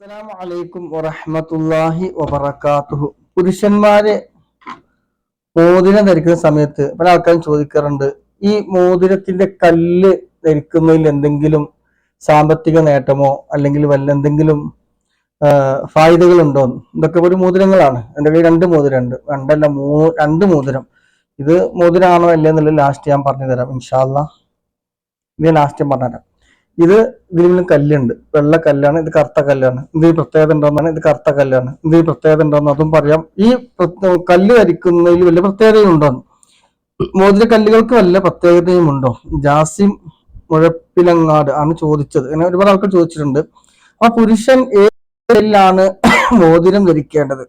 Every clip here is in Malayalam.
അസ്സലാമു അലൈക്കും വറഹ്മത്തുള്ളാഹി വബറകാതുഹു. പുരുഷന്മാരെ മോതിരം ധരിക്കുന്ന സമയത്ത് പല ആൾക്കാരും ചോദിക്കാറുണ്ട് ഈ മോതിരത്തിന്റെ കല്ല് ധരിക്കുന്നതിൽ എന്തെങ്കിലും സാമ്പത്തിക നേട്ടമോ അല്ലെങ്കിൽ വല്ല എന്തെങ്കിലും ഫായിദകൾ ഉണ്ടോ ഇതൊക്കെ ഒരു മോതിരങ്ങളാണ്. എന്റെ കയ്യിൽ രണ്ട് മോതിരമുണ്ട്. രണ്ടല്ല മൂ രണ്ട് മോതിരം. ഇത് മോതിരമാണോ അല്ലേ എന്നുള്ളത് ലാസ്റ്റ് ഞാൻ പറഞ്ഞു തരാം ഇൻഷാല്ല ഇത് ലാസ്റ്റ് ഞാൻ പറഞ്ഞുതരാം. ഇത് ഇതിലും കല്ലുണ്ട്. വെള്ള കല്ലാണ് ഇത് കറുത്ത കല്ലാണ്. ഇത് പ്രത്യേകത ഉണ്ടോന്നാണ് ഇത് കറുത്ത കല്ലാണ്. ഇത് പ്രത്യേകത ഉണ്ടോന്ന് അതും പറയാം. ഈ കല്ല് വരിക്കുന്നതിൽ വലിയ പ്രത്യേകതയും ഉണ്ടോന്ന്. മോതിര കല്ലുകൾക്ക് വല്ല പ്രത്യേകതയും ഉണ്ടോ? ജാസിം മുഴപ്പിലങ്ങാട് ആണ് ചോദിച്ചത്. അങ്ങനെ ഒരുപാട് ആൾക്കാർ ചോദിച്ചിട്ടുണ്ട്. ആ പുരുഷൻ ഏതിലാണ് മോതിരം ധരിക്കേണ്ടത്?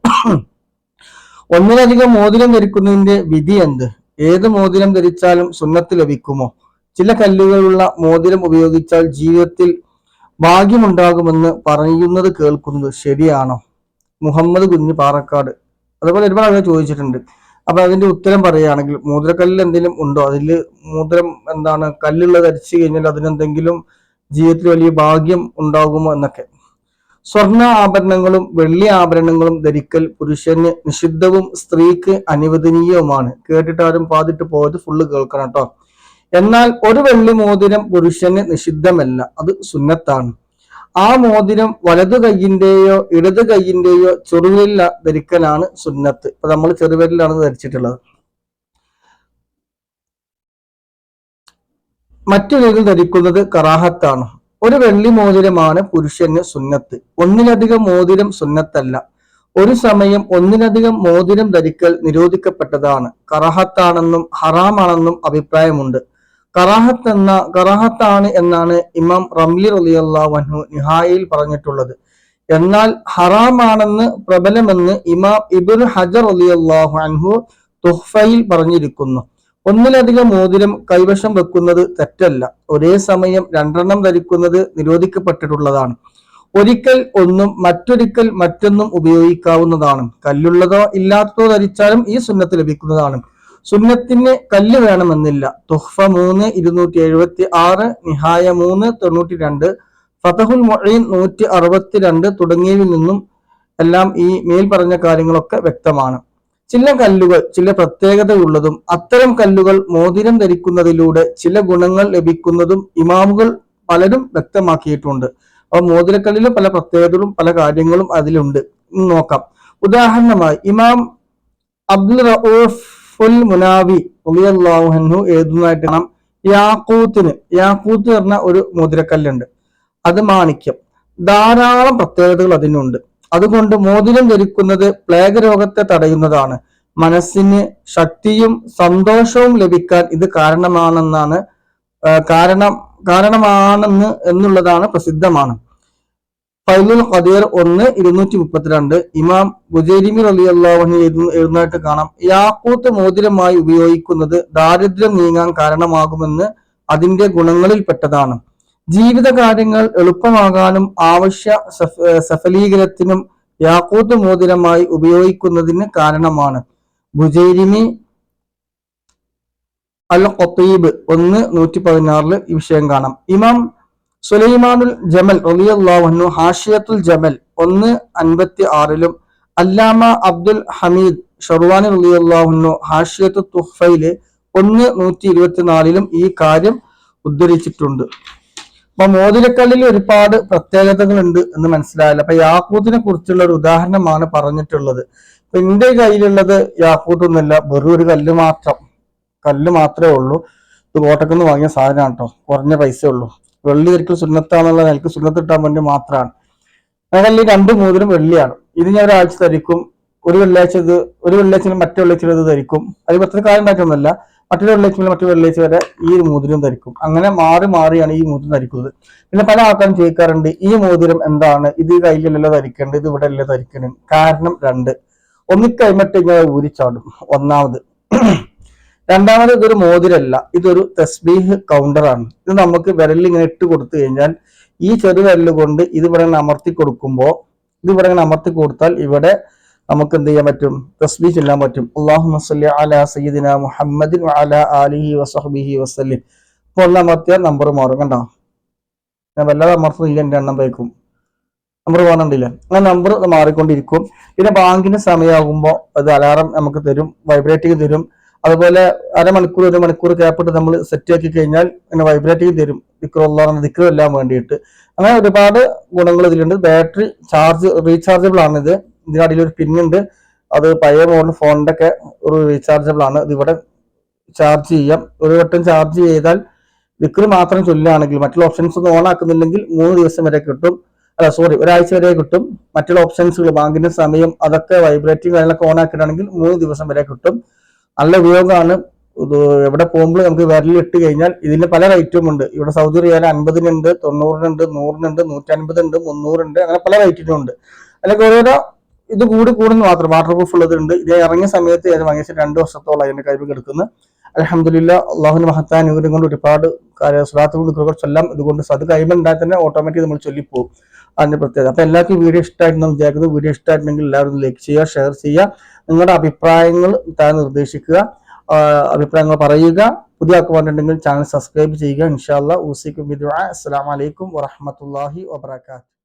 ഒന്നിലധികം മോതിരം ധരിക്കുന്നതിന്റെ വിധി എന്ത്? ഏത് മോതിരം ധരിച്ചാലും സുന്നത്ത് ലഭിക്കുമോ? ചില കല്ലുകളുള്ള മോതിരം ഉപയോഗിച്ചാൽ ജീവിതത്തിൽ ഭാഗ്യമുണ്ടാകുമെന്ന് പറയുന്നത് കേൾക്കുന്നത് ശരിയാണോ? മുഹമ്മദ് കുഞ്ഞ് പാറക്കാട്. അതുപോലെ ഒരുപാട് ആളുകൾ ചോദിച്ചിട്ടുണ്ട്. അപ്പൊ അതിന്റെ ഉത്തരം പറയുകയാണെങ്കിൽ മോതിരക്കല്ലിൽ എന്തെങ്കിലും ഉണ്ടോ? അതിൽ മോതിരം എന്താണ്? കല്ലുള്ള ധരിച്ചു കഴിഞ്ഞാൽ അതിനെന്തെങ്കിലും ജീവിതത്തിൽ വലിയ ഭാഗ്യം ഉണ്ടാകുമോ എന്നൊക്കെ. സ്വർണ ആഭരണങ്ങളും വെള്ളി ആഭരണങ്ങളും ധരിക്കൽ പുരുഷന് നിഷിദ്ധവും സ്ത്രീക്ക് അനുവദനീയവുമാണ്. കേട്ടിട്ടാരും പാതിട്ട് പോയത് ഫുള്ള് കേൾക്കണം കേട്ടോ എന്നാൽ ഒരു വെള്ളി മോതിരം പുരുഷന് നിഷിദ്ധമല്ല അത് സുന്നത്താണ്. ആ മോതിരം വലതു കൈയിന്റെയോ ഇടത് കൈയിന്റെയോ ചെറുവിരലിൽ ധരിക്കലാണ് സുന്നത്ത്. ഇപ്പൊ നമ്മൾ ചെറുവിരലിലാണ് ധരിച്ചിട്ടുള്ളത്. മറ്റൊരു ധരിക്കുന്നത് കറാഹത്താണ്. ഒരു വെള്ളി മോതിരമാണ് പുരുഷന് സുന്നത്ത്. ഒന്നിലധികം മോതിരം സുന്നത്തല്ല. ഒരു സമയം ഒന്നിലധികം മോതിരം ധരിക്കൽ നിരോധിക്കപ്പെട്ടതാണ്. കറാഹത്താണെന്നും ഹറാമാണെന്നും അഭിപ്രായമുണ്ട്. കറാഹത്ത് എന്ന കറാഹത്താണ് എന്നാണ് ഇമാം റംലി റളിയല്ലാഹു അൻഹു നിഹായിൽ പറഞ്ഞിട്ടുള്ളത്. എന്നാൽ ഹറാമാണെന്ന് പ്രബലമെന്ന് ഇമാം ഇബുൽ ഹജർ റളിയല്ലാഹു അൻഹു തുഹ്ഫയിൽ പറഞ്ഞിരിക്കുന്നു. ഒന്നിലധികം മോതിരം കൈവശം വെക്കുന്നത് തെറ്റല്ല. ഒരേ സമയം രണ്ടെണ്ണം ധരിക്കുന്നത് നിരോധിക്കപ്പെട്ടിട്ടുള്ളതാണ്. ഒരിക്കൽ ഒന്നും മറ്റൊരിക്കൽ മറ്റൊന്നും ഉപയോഗിക്കാവുന്നതാണ്. കല്ലുള്ളതോ ഇല്ലാത്തതോ ധരിച്ചാലും ഈ സുന്നത്ത് ലഭിക്കുന്നതാണ്. സുന്നത്തിന് കല്ല് വേണമെന്നില്ല. തുഹ്ഫ മൂന്ന് ഇരുന്നൂറ്റി എഴുപത്തി ആറ് നിഹായ മൂന്ന് തൊണ്ണൂറ്റി രണ്ട് ഫതഹുൽ മൊഴീൻ നൂറ്റി അറുപത്തിരണ്ട് തുടങ്ങിയവയിൽ നിന്നും എല്ലാം ഈ മേൽ പറഞ്ഞ കാര്യങ്ങളൊക്കെ വ്യക്തമാണ്. ചില കല്ലുകൾ ചില പ്രത്യേകതയുള്ളതും അത്തരം കല്ലുകൾ മോതിരം ധരിക്കുന്നതിലൂടെ ചില ഗുണങ്ങൾ ലഭിക്കുന്നതും ഇമാമുകൾ പലരും വ്യക്തമാക്കിയിട്ടുണ്ട്. അപ്പൊ മോതിരക്കല്ലിലും പല പ്രത്യേകതകളും പല കാര്യങ്ങളും അതിലുണ്ട്. നോക്കാം. ഉദാഹരണമായി ഇമാം അബ്ദുൽ റഊഫുൽ മുനാവി റളിയല്ലാഹു എഴുതുന്നതായിട്ട് കാണാം. യാക്കൂത്തിന് യാക്കൂത്ത് പറഞ്ഞ ഒരു മോതിരക്കല്ലുണ്ട്. അത് മാണിക്യം. ധാരാളം പ്രത്യേകതകൾ അതിനുണ്ട്. അതുകൊണ്ട് മോതിരം ധരിക്കുന്നത് പ്ലേഗ് രോഗത്തെ തടയുന്നതാണ്. മനസ്സിന് ശക്തിയും സന്തോഷവും ലഭിക്കാൻ ഇത് കാരണമാണെന്നാണ് കാരണം കാരണമാണെന്ന് എന്നുള്ളതാണ് പ്രസിദ്ധമാണ്. ഫൈലുൽ ഖദീർ ഒന്ന് ഇരുന്നൂറ്റി മുപ്പത്തിരണ്ട് ഇമാം ബുജൈരിമി അലി അള്ളാഹുന് എഴുന്നേറ്റ് കാണാം. യാക്കൂത്ത് മോതിരമായി ഉപയോഗിക്കുന്നത് ദാരിദ്ര്യം നീങ്ങാൻ കാരണമാകുമെന്ന് അതിന്റെ ഗുണങ്ങളിൽപ്പെട്ടതാണ് ജീവിതകാര്യങ്ങൾ എളുപ്പമാകാനും ആവശ്യ സഫലീകരത്തിനും യാക്കൂത്ത് മോതിരമായി ഉപയോഗിക്കുന്നതിന് കാരണമാണ്. ബുജൈരിമി അൽ ഖത്തീബ് ഒന്ന് നൂറ്റി പതിനാറിൽ ഈ വിഷയം കാണാം. ഇമാം സുലൈമാനുൽ ജമൽ റളിയല്ലാഹു ഹാഷിയത്തുൽ ജമൽ ഒന്ന് അൻപത്തി ആറിലും അല്ലാമ അബ്ദുൽ ഹമീദ് ഷർവാനി റളിയല്ലാഹു ഹാഷിയത്തു തുഹ്ഫയിൽ ഒന്ന് നൂറ്റി ഇരുപത്തിനാലിലും ഈ കാര്യം ഉദ്ധരിച്ചിട്ടുണ്ട്. അപ്പൊ മോതിരക്കല്ലിൽ ഒരുപാട് പ്രത്യേകതകളുണ്ട് എന്ന് മനസ്സിലായല്ലോ. അപ്പൊ യാക്കൂത്തിനെ കുറിച്ചുള്ള ഒരു ഉദാഹരണമാണ് പറഞ്ഞിട്ടുള്ളത്. അപ്പൊ എന്റെ കയ്യിലുള്ളത് യാക്കൂത്തൊന്നുമല്ല വെറും ഒരു കല്ല് മാത്രം. കല്ല് മാത്രമേ ഉള്ളൂ. ഇത് കോട്ടക്കുന്ന് വാങ്ങിയ സാധനമാണ് കേട്ടോ. കുറഞ്ഞ പൈസ ഉള്ളൂ. വെള്ളി ഒരിക്കൽ സുന്നത്താന്നുള്ള നിലയ്ക്ക് സുന്നത്ത് ഇട്ടാൻ വേണ്ടി മാത്രമാണ്. അതല്ല രണ്ടു മോതിരം വെള്ളിയാണ്. ഇത് ഞാൻ ഒരാഴ്ച ധരിക്കും. ഒരു വെള്ളിയാഴ്ച ഇത് ഒരു വെള്ളിയാഴ്ചയിലും മറ്റു വെള്ളിയാഴ്ച ഇത് ധരിക്കും. അത് പത്ര കാര്യം ഉണ്ടാക്കുന്നില്ല മറ്റൊരു വെള്ളിയാഴ്ച മറ്റു വെള്ളിയാഴ്ച വരെ ഈ ഒരു മോതിരം ധരിക്കും. അങ്ങനെ മാറി മാറിയാണ് ഈ മോതിരം ധരിക്കുന്നത്. പിന്നെ പല ആൾക്കാരും ചോദിക്കാറുണ്ട് ഈ മോതിരം എന്താണ്? ഇത് കയ്യിലല്ലോ ധരിക്കേണ്ടത് ഇത് ഇവിടെ അല്ലേ ധരിക്കണം കാരണം രണ്ട്. ഒന്നിക്കൈമട്ട് ഇങ്ങനെ ഊരിച്ചാടും. ഒന്നാമത് രണ്ടാമത് ഇതൊരു മോതിരല്ല ഇതൊരു തസ്ബീഹ് കൗണ്ടറാണ് ഇത് നമുക്ക് വിരലിൽ ഇങ്ങനെ ഇട്ട് കൊടുത്തു കഴിഞ്ഞാൽ ഈ ചെറു വിരൽ കൊണ്ട് ഇത് ഇവിടെ അമർത്തി കൊടുക്കുമ്പോൾ ഇത് ഇവിടെ അമർത്തി കൊടുത്താൽ ഇവിടെ നമുക്ക് എന്ത് ചെയ്യാൻ പറ്റും? തസ്ബീഹ് ചെല്ലാൻ പറ്റും. അള്ളാഹു സല്ലി അലാ സയ്യിദിന മുഹമ്മദിൻ അല ആലിഹി വസഹബിഹി വസല്ലിം. അപ്പോൾ ഒന്ന് അമർത്തിയാൽ നമ്പർ മാറും കണ്ടോ? ഞാൻ വല്ലാതെ അമർത്തുന്നില്ല എന്റെ എണ്ണം വയ്ക്കും നമ്പർ പോകുന്നുണ്ടില്ല ആ നമ്പർ മാറിക്കൊണ്ടിരിക്കും. പിന്നെ ബാങ്കിന് സമയമാകുമ്പോൾ അത് അലാറം നമുക്ക് തരും വൈബ്രേറ്റിംഗ് തരും. അതുപോലെ അരമണിക്കൂർ ഒരു മണിക്കൂർ ക്യാപ്പിട്ട് നമ്മൾ സെറ്റ് ആക്കി കഴിഞ്ഞാൽ പിന്നെ വൈബ്രേറ്റിംഗ് തരും. ദിക്റുള്ള ദിക്റെല്ലാം വേണ്ടിയിട്ട്. അങ്ങനെ ഒരുപാട് ഗുണങ്ങൾ ഇതിലുണ്ട്. ബാറ്ററി ചാർജ് റീചാർജബിൾ ആണ് ഇത്. ഇതിനടിയിൽ ഒരു പിന്നുണ്ട് അത് പഴയ മോഡൽ ഫോണിന്റെ ഒക്കെ ഒരു റീചാർജബിൾ ആണ്. ഇത് ഇവിടെ ചാർജ് ചെയ്യാം. ഒരു വട്ടം ചാർജ് ചെയ്താൽ വിക്ര് മാത്രം ചൊല്ലുകയാണെങ്കിൽ മറ്റുള്ള ഓപ്ഷൻസ് ഒന്നും ഓൺ ആക്കുന്നില്ലെങ്കിൽ മൂന്ന് ദിവസം വരെ കിട്ടും. അല്ല സോറി ഒരാഴ്ച വരെ കിട്ടും. മറ്റുള്ള ഓപ്ഷൻസുകൾ ബാങ്കിന്റെ സമയം അതൊക്കെ വൈബ്രേറ്റിംഗ് കാര്യങ്ങളൊക്കെ ഓൺ ആക്കിയിട്ടാണെങ്കിൽ മൂന്ന് ദിവസം വരെ കിട്ടും. നല്ല ഉപയോഗമാണ്. എവിടെ പോകുമ്പോൾ നമുക്ക് വിരലിട്ട് കഴിഞ്ഞാൽ ഇതിന് പല റേറ്റും ഉണ്ട്. ഇവിടെ സൗദി റിയാൽ അൻപതിനുണ്ട് തൊണ്ണൂറിനുണ്ട് നൂറിനുണ്ട് നൂറ്റൻപതുണ്ട് മുന്നൂറുണ്ട് അങ്ങനെ പല റേറ്റിനും ഉണ്ട്. അല്ലെങ്കിൽ ഓരോരോ ഇത് കൂടി കൂടുന്നു മാത്രം. വാട്ടർ പ്രൂഫ് ഉള്ളതുണ്ട് ഇത് ഇറങ്ങിയ സമയത്ത് ഞാൻ വാങ്ങിച്ച രണ്ട് വർഷത്തോളം അതിന്റെ കഴിവ് കിടക്കുന്നു. അലഹമില്ല അള്ളാഹുന് ഇവരും കൊണ്ട് ഒരുപാട് സ്വലാത്തുകൾ ചൊല്ലാം. ഇതുകൊണ്ട് അത് കൈമുണ്ടായി തന്നെ ഓട്ടോമാറ്റിക് നമ്മൾ ചൊല്ലിപ്പോകും അതിന്റെ പ്രത്യേകത. അപ്പൊ എല്ലാവർക്കും വീഡിയോ ഇഷ്ടമായിരുന്നു വിചാരിക്കുന്നത് വീഡിയോ ഇഷ്ടമായിട്ടുണ്ടെങ്കിൽ എല്ലാവരും ലൈക്ക് ചെയ്യുക ഷെയർ ചെയ്യുക. നിങ്ങളുടെ അഭിപ്രായങ്ങൾ താൻ നിർദ്ദേശിക്കുക. അഭിപ്രായങ്ങൾ പറയുക. പുതിയ അക്കൗണ്ട് ചാനൽ സബ്സ്ക്രൈബ് ചെയ്യുക. ഇൻഷാല്ല ഊസിക്കും അസ്സാം വലൈക്കും വറഹമത്തല്ലാഹി വബർക്കാത്തു